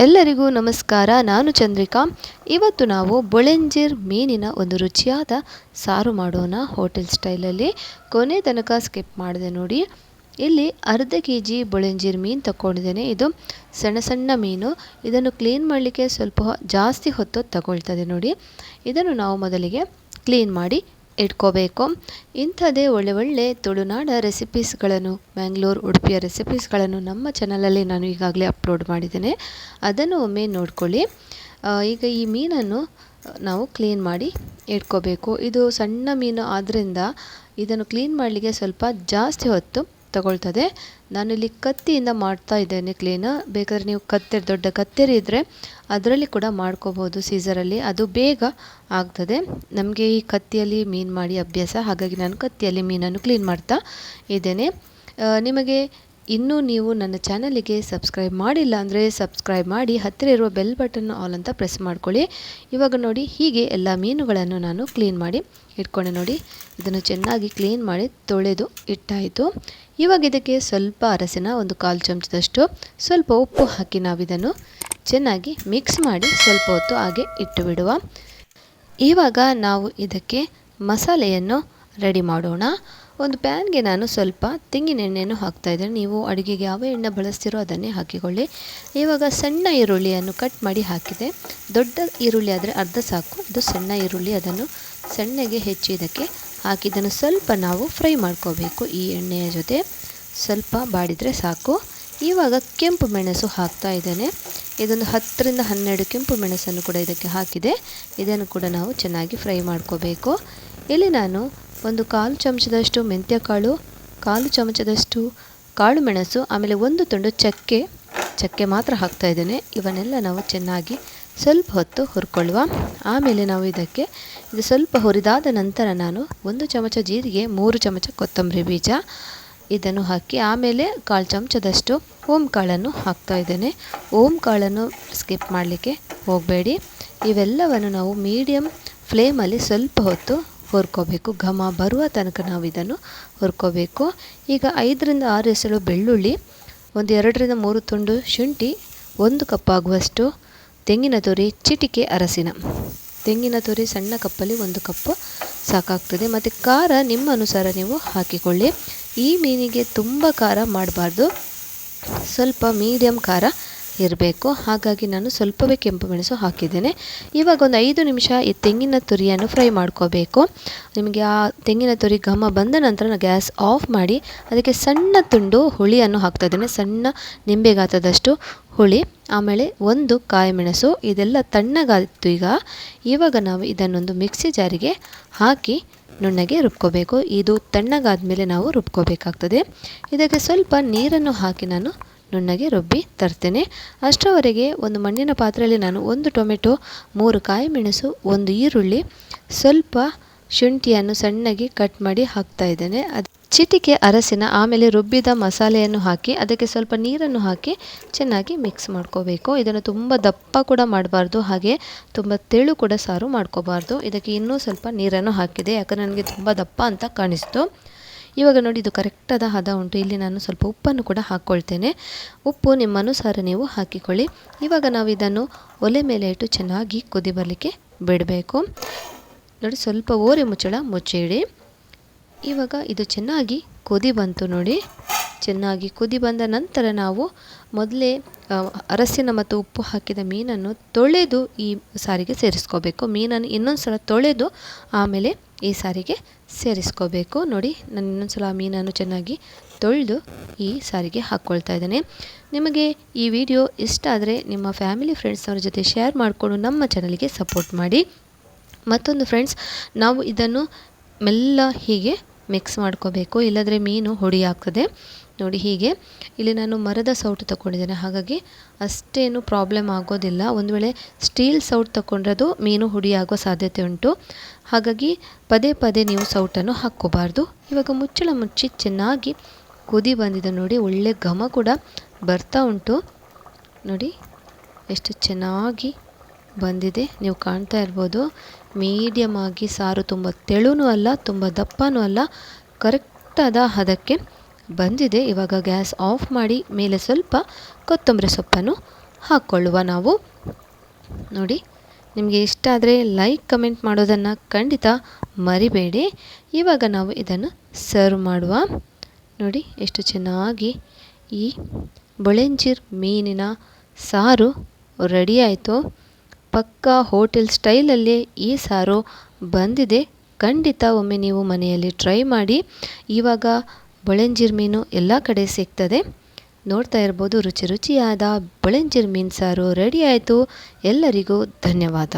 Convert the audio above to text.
ಎಲ್ಲರಿಗೂ ನಮಸ್ಕಾರ. ನಾನು ಚಂದ್ರಿಕಾ. ಇವತ್ತು ನಾವು ಬೊಳೆಂಜಿರ್ ಮೀನಿನ ಒಂದು ರುಚಿಯಾದ ಸಾರು ಮಾಡೋಣ ಹೋಟೆಲ್ ಸ್ಟೈಲಲ್ಲಿ. ಕೊನೆ ತನಕ ಸ್ಕಿಪ್ ಮಾಡಿದೆ ನೋಡಿ. ಇಲ್ಲಿ ಅರ್ಧ ಕೆ ಜಿ ಬೊಳೆಂಜಿರ್ ಮೀನು ತಗೊಂಡಿದ್ದೇನೆ ಇದು ಸಣ್ಣ ಸಣ್ಣ ಮೀನು. ಇದನ್ನು ಕ್ಲೀನ್ ಮಾಡಲಿಕ್ಕೆ ಸ್ವಲ್ಪ ಜಾಸ್ತಿ ಹೊತ್ತು ತಗೊಳ್ತದೆ ನೋಡಿ. ಇದನ್ನು ನಾವು ಮೊದಲಿಗೆ ಕ್ಲೀನ್ ಮಾಡಿ ಇಟ್ಕೋಬೇಕು. ಇಂಥದ್ದೇ ಒಳ್ಳೆ ಒಳ್ಳೆ ತುಳುನಾಡ ರೆಸಿಪೀಸ್ಗಳನ್ನು ಮ್ಯಾಂಗ್ಳೂರು ಉಡುಪಿಯ ರೆಸಿಪೀಸ್ಗಳನ್ನು ನಮ್ಮ ಚಾನಲಲ್ಲಿ ನಾನು ಈಗಾಗಲೇ ಅಪ್ಲೋಡ್ ಮಾಡಿದ್ದೇನೆ. ಅದನ್ನು ಒಮ್ಮೆ ನೋಡ್ಕೊಳ್ಳಿ. ಈಗ ಈ ಮೀನನ್ನು ನಾವು ಕ್ಲೀನ್ ಮಾಡಿ ಇಟ್ಕೋಬೇಕು. ಇದು ಸಣ್ಣ ಮೀನು ಆದ್ದರಿಂದ ಇದನ್ನು ಕ್ಲೀನ್ ಮಾಡಲಿಕ್ಕೆ ಸ್ವಲ್ಪ ಜಾಸ್ತಿ ಹೊತ್ತು ತಗೊಳ್ತದೆ. ನಾನಿಲ್ಲಿ ಕತ್ತಿಯಿಂದ ಮಾಡ್ತಾ ಇದ್ದೇನೆ ಕ್ಲೀನ್ ಬೇಕಾದರೆ ನೀವು ಕತ್ತರಿ ದೊಡ್ಡ ಕತ್ತರಿ ಇದ್ದರೆ ಅದರಲ್ಲಿ ಕೂಡ ಮಾಡ್ಕೋಬೋದು ಸೀಸರಲ್ಲಿ ಅದು ಬೇಗ ಆಗ್ತದೆ. ನಮಗೆ ಈ ಕತ್ತಿಯಲ್ಲಿ ಮೀನು ಮಾಡಿ ಅಭ್ಯಾಸ. ಹಾಗಾಗಿ ನಾನು ಕತ್ತಿಯಲ್ಲಿ ಮೀನನ್ನು ಕ್ಲೀನ್ ಮಾಡ್ತಾ ಇದ್ದೇನೆ. ನಿಮಗೆ ಇನ್ನೂ ನೀವು ನನ್ನ ಚಾನಲಿಗೆ ಸಬ್ಸ್ಕ್ರೈಬ್ ಮಾಡಿಲ್ಲ ಅಂದರೆ ಸಬ್ಸ್ಕ್ರೈಬ್ ಮಾಡಿ, ಹತ್ತಿರ ಇರುವ ಬೆಲ್ ಬಟನ್ ಆಲ್ ಅಂತ ಪ್ರೆಸ್ ಮಾಡ್ಕೊಳ್ಳಿ. ಇವಾಗ ನೋಡಿ, ಹೀಗೆ ಎಲ್ಲ ಮೀನುಗಳನ್ನು ನಾನು ಕ್ಲೀನ್ ಮಾಡಿ ಇಟ್ಕೊಂಡೆ ನೋಡಿ. ಇದನ್ನು ಚೆನ್ನಾಗಿ ಕ್ಲೀನ್ ಮಾಡಿ ತೊಳೆದು ಇಟ್ಟಾಯಿತು. ಇವಾಗ ಇದಕ್ಕೆ ಸ್ವಲ್ಪ ಅರಸಿನ ಒಂದು ಕಾಲು ಚಮಚದಷ್ಟು ಸ್ವಲ್ಪ ಉಪ್ಪು ಹಾಕಿ ನಾವು ಇದನ್ನು ಚೆನ್ನಾಗಿ ಮಿಕ್ಸ್ ಮಾಡಿ ಸ್ವಲ್ಪ ಹೊತ್ತು ಹಾಗೆ ಇಟ್ಟು ಬಿಡುವ ಇವಾಗ ನಾವು ಇದಕ್ಕೆ ಮಸಾಲೆಯನ್ನು ರೆಡಿ ಮಾಡೋಣ. ಒಂದು ಪ್ಯಾನ್ಗೆ ನಾನು ಸ್ವಲ್ಪ ತೆಂಗಿನ ಎಣ್ಣೆಯನ್ನು ಹಾಕ್ತಾ ಇದ್ದೇನೆ. ನೀವು ಅಡುಗೆಗೆ ಯಾವ ಎಣ್ಣೆ ಬಳಸ್ತಿರೋ ಅದನ್ನೇ ಹಾಕಿಕೊಳ್ಳಿ. ಇವಾಗ ಸಣ್ಣ ಈರುಳ್ಳಿಯನ್ನು ಕಟ್ ಮಾಡಿ ಹಾಕಿದೆ. ದೊಡ್ಡ ಈರುಳ್ಳಿ ಆದರೆ ಅರ್ಧ ಸಾಕು. ಅದು ಸಣ್ಣ ಈರುಳ್ಳಿ, ಅದನ್ನು ಸಣ್ಣಗೆ ಹೆಚ್ಚಿ ಇದಕ್ಕೆ ಹಾಕಿದ್ದನ್ನು ಸ್ವಲ್ಪ ನಾವು ಫ್ರೈ ಮಾಡ್ಕೋಬೇಕು ಈ ಎಣ್ಣೆಯ ಜೊತೆ. ಸ್ವಲ್ಪ ಬಾಡಿದರೆ ಸಾಕು. ಇವಾಗ ಕೆಂಪು ಮೆಣಸು ಹಾಕ್ತಾ ಇದ್ದೇನೆ. ಇದೊಂದು ಹತ್ತರಿಂದ ಹನ್ನೆರಡು ಕೆಂಪು ಮೆಣಸನ್ನು ಕೂಡ ಇದಕ್ಕೆ ಹಾಕಿದೆ. ಇದನ್ನು ಕೂಡ ನಾವು ಚೆನ್ನಾಗಿ ಫ್ರೈ ಮಾಡ್ಕೋಬೇಕು. ಇಲ್ಲಿ ನಾನು ಒಂದು ಕಾಲು ಚಮಚದಷ್ಟು ಮೆಂತ್ಯ ಕಾಳು ಕಾಲು ಚಮಚದಷ್ಟು ಕಾಳು ಮೆಣಸು, ಆಮೇಲೆ ಒಂದು ತುಂಡು ಚಕ್ಕೆ. ಚಕ್ಕೆ ಮಾತ್ರ ಹಾಕ್ತಾ ಇದ್ದೇನೆ. ಇವನ್ನೆಲ್ಲ ನಾವು ಚೆನ್ನಾಗಿ ಸ್ವಲ್ಪ ಹೊತ್ತು ಹುರ್ಕೊಳ್ಳುವ. ಆಮೇಲೆ ನಾವು ಇದಕ್ಕೆ, ಇದು ಸ್ವಲ್ಪ ಹುರಿದಾದ ನಂತರ ನಾನು ಒಂದು ಚಮಚ ಜೀರಿಗೆ, ಮೂರು ಚಮಚ ಕೊತ್ತಂಬರಿ ಬೀಜ ಇದನ್ನು ಹಾಕಿ, ಆಮೇಲೆ ಕಾಲು ಚಮಚದಷ್ಟು ಓಂ ಕಾಳನ್ನು ಹಾಕ್ತಾ ಇದ್ದೇನೆ. ಓಂ ಕಾಳನ್ನು ಸ್ಕಿಪ್ ಮಾಡಲಿಕ್ಕೆ ಹೋಗಬೇಡಿ. ಇವೆಲ್ಲವನ್ನು ನಾವು ಮೀಡಿಯಮ್ ಫ್ಲೇಮಲ್ಲಿ ಸ್ವಲ್ಪ ಹೊತ್ತು ಹುರ್ಕೋಬೇಕು. ಘಮ ಬರುವ ತನಕ ನಾವು ಇದನ್ನು ಹುರ್ಕೋಬೇಕು. ಈಗ ಐದರಿಂದ ಆರು ಎಸಳು ಬೆಳ್ಳುಳ್ಳಿ, ಒಂದು ಎರಡರಿಂದ ಮೂರು ತುಂಡು ಶುಂಠಿ, ಒಂದು ಕಪ್ಪಾಗುವಷ್ಟು ತೆಂಗಿನ ತುರಿ, ಚಿಟಿಕೆ, ಅರಸಿನ. ತೆಂಗಿನ ತುರಿ ಸಣ್ಣ ಕಪ್ಪಲ್ಲಿ ಒಂದು ಕಪ್ಪು ಸಾಕಾಗ್ತದೆ. ಮತ್ತು ಖಾರ ನಿಮ್ಮ ಅನುಸಾರ ನೀವು ಹಾಕಿಕೊಳ್ಳಿ. ಈ ಮೀನಿಗೆ ತುಂಬ ಖಾರ ಮಾಡಬಾರ್ದು. ಸ್ವಲ್ಪ ಮೀಡಿಯಮ್ ಖಾರ. ಇರಬೇಕು. ಹಾಗಾಗಿ ನಾನು ಸ್ವಲ್ಪವೇ ಕೆಂಪು ಮೆಣಸು ಹಾಕಿದ್ದೇನೆ. ಇವಾಗ ಒಂದು ಐದು ನಿಮಿಷ ಈ ತೆಂಗಿನ ತುರಿಯನ್ನು ಫ್ರೈ ಮಾಡ್ಕೋಬೇಕು. ನಿಮಗೆ ಆ ತೆಂಗಿನ ತುರಿ ಘಮ ಬಂದ ನಂತರ ಗ್ಯಾಸ್ ಆಫ್ ಮಾಡಿ ಅದಕ್ಕೆ ಸಣ್ಣ ತುಂಡು ಹುಳಿಯನ್ನು ಹಾಕ್ತಾ ಇದ್ದೇನೆ. ಸಣ್ಣ ನಿಂಬೆಗಾತದಷ್ಟು ಹುಳಿ, ಆಮೇಲೆ ಒಂದು ಕಾಯಿ ಮೆಣಸು, ಇದೆಲ್ಲ ತಣ್ಣಗಾಯಿತು ಈಗ. ಇವಾಗ ನಾವು ಇದನ್ನೊಂದು ಮಿಕ್ಸಿ ಜಾರಿಗೆ ಹಾಕಿ ನುಣ್ಣಗೆ ರುಬ್ಕೋಬೇಕು. ಇದು ತಣ್ಣಗಾದ ಮೇಲೆ ನಾವು ರುಬ್ಕೋಬೇಕಾಗ್ತದೆ. ಇದಕ್ಕೆ ಸ್ವಲ್ಪ ನೀರನ್ನು ಹಾಕಿ ನಾನು ನುಣ್ಣಗೆ ರುಬ್ಬಿ ತರ್ತೇನೆ. ಅಷ್ಟರವರೆಗೆ ಒಂದು ಮಣ್ಣಿನ ಪಾತ್ರೆಯಲ್ಲಿ ನಾನು ಒಂದು ಟೊಮೆಟೊ, ಮೂರು ಕಾಯಿ ಮೆಣಸು, ಒಂದು ಈರುಳ್ಳಿ, ಸ್ವಲ್ಪ ಶುಂಠಿಯನ್ನು ಸಣ್ಣಗೆ ಕಟ್ ಮಾಡಿ ಹಾಕ್ತಾ ಇದ್ದೇನೆ. ಅದು ಚಿಟಿಕೆ ಅರಸಿನ ಆಮೇಲೆ ರುಬ್ಬಿದ ಮಸಾಲೆಯನ್ನು ಹಾಕಿ, ಅದಕ್ಕೆ ಸ್ವಲ್ಪ ನೀರನ್ನು ಹಾಕಿ ಚೆನ್ನಾಗಿ ಮಿಕ್ಸ್ ಮಾಡ್ಕೋಬೇಕು. ಇದನ್ನು ತುಂಬ ದಪ್ಪ ಕೂಡ ಮಾಡಬಾರ್ದು, ಹಾಗೆ ತುಂಬ ತೆಳು ಕೂಡ ಸಾರು ಮಾಡ್ಕೋಬಾರ್ದು. ಇದಕ್ಕೆ ಇನ್ನೂ ಸ್ವಲ್ಪ ನೀರನ್ನು ಹಾಕಿದೆ, ಯಾಕಂದರೆ ನನಗೆ ತುಂಬ ದಪ್ಪ ಅಂತ ಕಾಣಿಸ್ತು. ಇವಾಗ ನೋಡಿ, ಇದು ಕರೆಕ್ಟಾದ ಹದ ಉಂಟು. ಇಲ್ಲಿ ನಾನು ಸ್ವಲ್ಪ ಉಪ್ಪನ್ನು ಕೂಡ ಹಾಕ್ಕೊಳ್ತೇನೆ ಉಪ್ಪು ನಿಮ್ಮ ಅನುಸಾರ ನೀವು ಹಾಕಿಕೊಳ್ಳಿ. ಇವಾಗ ನಾವು ಇದನ್ನು ಒಲೆ ಮೇಲೆ ಇಟ್ಟು ಚೆನ್ನಾಗಿ ಕುದಿ ಬರಲಿಕ್ಕೆ ಬಿಡಬೇಕು. ನೋಡಿ, ಸ್ವಲ್ಪ ಓರೆ ಮುಚ್ಚಳ ಮುಚ್ಚಿಡಿ. ಇವಾಗ ಇದು ಚೆನ್ನಾಗಿ ಕುದಿ ಬಂತು ನೋಡಿ. ಚೆನ್ನಾಗಿ ಕುದಿ ಬಂದ ನಂತರ ನಾವು ಮೊದಲೇ ಅರಸಿನ ಮತ್ತು ಉಪ್ಪು ಹಾಕಿದ ಮೀನನ್ನು ತೊಳೆದು ಈ ಸಾರಿಗೆ ಸೇರಿಸ್ಕೋಬೇಕು. ಮೀನನ್ನು ಇನ್ನೊಂದು ಸಲ ತೊಳೆದು ಆಮೇಲೆ ಈ ಸಾರಿಗೆ ಸೇರಿಸ್ಕೋಬೇಕು. ನೋಡಿ, ನಾನು ಇನ್ನೊಂದು ಸಲ ಮೀನನ್ನು ಚೆನ್ನಾಗಿ ತೊಳೆದು ಈ ಸಾರಿಗೆ ಹಾಕ್ಕೊಳ್ತಾ ಇದ್ದೇನೆ. ನಿಮಗೆ ಈ ವಿಡಿಯೋ ಇಷ್ಟ ಆದರೆ ನಿಮ್ಮ ಫ್ಯಾಮಿಲಿ ಫ್ರೆಂಡ್ಸ್ನವ್ರ ಜೊತೆ ಶೇರ್ ಮಾಡಿಕೊಂಡು ನಮ್ಮ ಚಾನಲ್ಗೆ ಸಪೋರ್ಟ್ ಮಾಡಿ. ಮತ್ತೊಂದು ಫ್ರೆಂಡ್ಸ್, ನಾವು ಇದನ್ನು ಮೆಲ್ಲ ಹೀಗೆ ಮಿಕ್ಸ್ ಮಾಡ್ಕೋಬೇಕು. ಇಲ್ಲದ್ರೆ ಮೀನು ಹುಡಿ ಆಗ್ತದೆ ನೋಡಿ ಹೀಗೆ. ಇಲ್ಲಿ ನಾನು ಮರದ ಸೌಟು ತಗೊಂಡಿದ್ದೇನೆ ಹಾಗಾಗಿ ಅಷ್ಟೇನು ಪ್ರಾಬ್ಲಮ್ ಆಗೋದಿಲ್ಲ. ಒಂದು ವೇಳೆ ಸ್ಟೀಲ್ ಸೌಟ್ ತಗೊಂಡ್ರೆ ಅದು ಮೀನು ಹುಡಿ ಆಗೋ ಸಾಧ್ಯತೆ ಉಂಟು. ಹಾಗಾಗಿ ಪದೇ ಪದೇ ನೀವು ಸೌಟನ್ನು ಹಾಕ್ಕೋಬಾರ್ದು. ಇವಾಗ ಮುಚ್ಚಳ ಮುಚ್ಚಿ ಚೆನ್ನಾಗಿ ಕುದಿ ಬಂದಿದೆ ನೋಡಿ. ಒಳ್ಳೆ ಘಮ ಕೂಡ ಬರ್ತಾ ಉಂಟು. ನೋಡಿ, ಎಷ್ಟು ಚೆನ್ನಾಗಿ ಬಂದಿದೆ. ನೀವು ಕಾಣ್ತಾ ಇರ್ಬೋದು. ಮೀಡಿಯಮ್ ಆಗಿ ಸಾರು ತುಂಬ ತೆಳುನೂ ಅಲ್ಲ, ತುಂಬ ದಪ್ಪನೂ ಅಲ್ಲ. ಕರೆಕ್ಟಾದ ಹದಕ್ಕೆ ಬಂದಿದೆ. ಇವಾಗ ಗ್ಯಾಸ್ ಆಫ್ ಮಾಡಿ ಮೇಲೆ ಸ್ವಲ್ಪ ಕೊತ್ತಂಬರಿ ಸೊಪ್ಪನ್ನು ಹಾಕ್ಕೊಳ್ಳುವ ನಾವು. ನೋಡಿ, ನಿಮಗೆ ಇಷ್ಟ ಆದರೆ ಲೈಕ್ ಕಮೆಂಟ್ ಮಾಡೋದನ್ನು ಖಂಡಿತ ಮರಿಬೇಡಿ. ಇವಾಗ ನಾವು ಇದನ್ನು ಸರ್ವ್ ಮಾಡುವ. ನೋಡಿ, ಎಷ್ಟು ಚೆನ್ನಾಗಿ ಈ ಬೊಳೆಂಜಿರ್ ಮೀನಿನ ಸಾರು ರೆಡಿ ಆಯಿತು. ಪಕ್ಕಾ ಹೋಟೆಲ್ ಸ್ಟೈಲಲ್ಲೇ ಈ ಸಾರು ಬಂದಿದೆ. ಖಂಡಿತ ಒಮ್ಮೆ ನೀವು ಮನೆಯಲ್ಲಿ ಟ್ರೈ ಮಾಡಿ. ಇವಾಗ ಬೊಳೆಂಜಿರ್ ಮೀನು ಎಲ್ಲ ಕಡೆ ಸಿಗ್ತದೆ. ನೋಡ್ತಾ ಇರ್ಬೋದು, ರುಚಿ ರುಚಿಯಾದ ಬಳೆಂಜಿರ್ ಮೀನು ಸಾರು ರೆಡಿ ಆಯಿತು. ಎಲ್ಲರಿಗೂ ಧನ್ಯವಾದ.